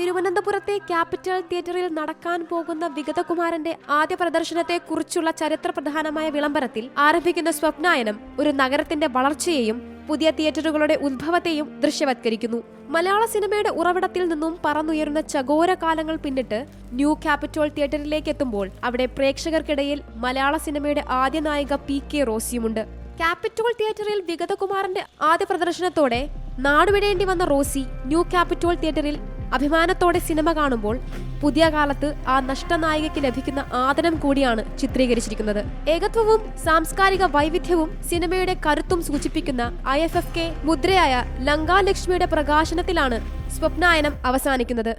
തിരുവനന്തപുരത്തെ ക്യാപിറ്റൽ തിയേറ്ററിൽ നടക്കാൻ പോകുന്ന വിഗതകുമാരന്റെ ആദ്യ പ്രദർശനത്തെ കുറിച്ചുള്ള ചരിത്ര പ്രധാനമായ വിളംബരത്തിൽ ആരംഭിക്കുന്ന സ്വപ്നായനം ഒരു നഗരത്തിന്റെ വളർച്ചയെയും പുതിയ തിയേറ്ററുകളുടെ ഉത്ഭവത്തെയും ദൃശ്യവത്കരിക്കുന്നു. മലയാള സിനിമയുടെ ഉറവിടത്തിൽ നിന്നും പറന്നുയരുന്ന ചകോര കാലങ്ങൾ പിന്നിട്ട് ന്യൂ ക്യാപിറ്റോൾ തിയേറ്ററിലേക്ക് എത്തുമ്പോൾ അവിടെ പ്രേക്ഷകർക്കിടയിൽ മലയാള സിനിമയുടെ ആദ്യ നായിക പി കെ റോസിയുമുണ്ട്. ക്യാപിറ്റോൾ തിയേറ്ററിൽ വിഗതകുമാറിന്റെ ആദ്യ പ്രദർശനത്തോടെ നാടുവിടേണ്ടി വന്ന റോസി ന്യൂ ക്യാപിറ്റോൾ തിയേറ്ററിൽ അഭിമാനത്തോടെ സിനിമ കാണുമ്പോൾ പുതിയ കാലത്ത് ആ നഷ്ടനായികയ്ക്ക് ലഭിക്കുന്ന ആദരം കൂടിയാണ് ചിത്രീകരിച്ചിരിക്കുന്നത്. ഏകത്വവും സാംസ്കാരിക വൈവിധ്യവും സിനിമയുടെ കരുത്തും സൂചിപ്പിക്കുന്ന ഐ എഫ് എഫ് കെ മുദ്രയായ ലങ്കാലക്ഷ്മിയുടെ പ്രകാശനത്തിലാണ് സ്വപ്നായനം അവസാനിക്കുന്നത്.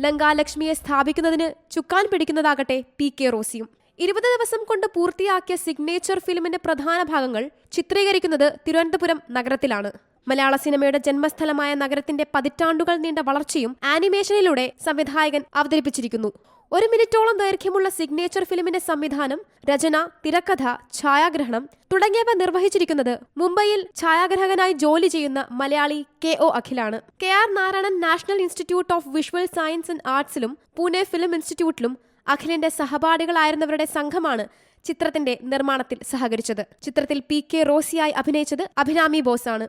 ലങ്കാലക്ഷ്മിയെ സ്ഥാപിക്കുന്നതിന് ചുക്കാൻ പിടിക്കുന്നതാകട്ടെ പി കെ റോസിയും. ഇരുപത് ദിവസം കൊണ്ട് പൂർത്തിയാക്കിയ സിഗ്നേച്ചർ ഫിലിമിന്റെ പ്രധാന ഭാഗങ്ങൾ ചിത്രീകരിക്കുന്നത് തിരുവനന്തപുരം നഗരത്തിലാണ്. മലയാള സിനിമയുടെ ജന്മസ്ഥലമായ നഗരത്തിന്റെ പതിറ്റാണ്ടുകൾ നീണ്ട വളർച്ചയും ആനിമേഷനിലൂടെ സംവിധായകൻ അവതരിപ്പിച്ചിരിക്കുന്നു. ഒരു മിനിറ്റോളം ദൈർഘ്യമുള്ള സിഗ്നേച്ചർ ഫിലിമിന്റെ സംവിധാനം രചന തിരക്കഥ ഛായാഗ്രഹണം തുടങ്ങിയവ നിർവഹിച്ചിരിക്കുന്നത് മുംബൈയിൽ ഛായാഗ്രഹകനായി ജോലി ചെയ്യുന്ന Malayali K O അഖിലാണ്. K R Narayanan national institute of visual science and ആർട്സിലും Pune film ഇൻസ്റ്റിറ്റ്യൂട്ടിലും അഖിലിന്റെ സഹപാഠികളായിരുന്നവരുടെ സംഘമാണ് ചിത്രത്തിന്റെ നിർമ്മാണത്തിൽ സഹകരിച്ചത്. ചിത്രത്തിൽ പി കെ റോസിയായി അഭിനയിച്ചത് അഭിനാമി ബോസാണ്.